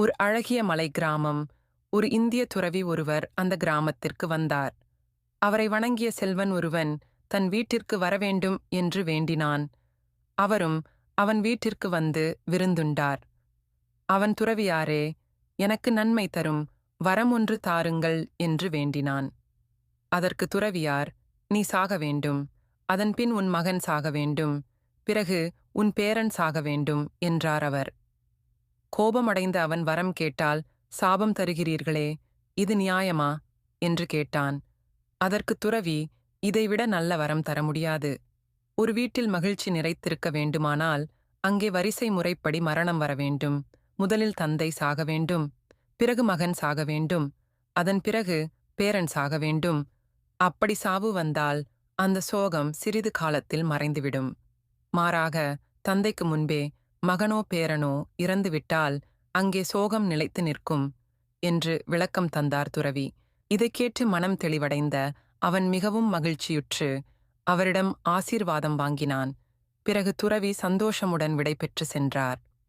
ஒரு அழகிய மலை கிராமம். ஒரு இந்திய துறவி ஒருவர் அந்த கிராமத்திற்கு வந்தார். அவரை வணங்கிய செல்வன் ஒருவன் தன் வீட்டிற்கு வரவேண்டும் என்று வேண்டினான். அவரும் அவன் வீட்டிற்கு வந்து விருந்துண்டார். அவன் துறவியாரே எனக்கு நன்மை தரும் வரம் ஒன்று தாருங்கள் என்று வேண்டினான். அதற்கு துறவியார் நீ சாக வேண்டும் அதன்பின் உன் மகன் சாக வேண்டும் பிறகு உன் பேரன் சாக வேண்டும் என்றார் அவர். கோபமடைந்த அவன் வரம் கேட்டால் சாபம் தருகிறீர்களே இது நியாயமா? என்று கேட்டான். அதற்கு துறவி இதைவிட நல்ல வரம் தர முடியாது. ஒரு வீட்டில் மகிழ்ச்சி நிறைத்திருக்க வேண்டுமானால் அங்கே வரிசை முறைப்படி மரணம் வர வேண்டும். முதலில் தந்தை சாக வேண்டும். பிறகு மகன் சாக வேண்டும். அதன் பிறகு பேரன் சாக வேண்டும். அப்படி சாவு வந்தால் அந்த சோகம் சிறிது காலத்தில் மறைந்துவிடும். மாறாக தந்தைக்கு முன்பே மகனோ பேரனோ இறந்துவிட்டால் அங்கே சோகம் நிலைத்து நிற்கும் என்று விளக்கம் தந்தார் துறவி. இதை கேட்டு மனம் தெளிவடைந்த அவன் மிகவும் மகிழ்ச்சியுற்று அவரிடம் ஆசீர்வாதம் வாங்கினான். பிறகு துறவி சந்தோஷமுடன் விடைபெற்று சென்றார்.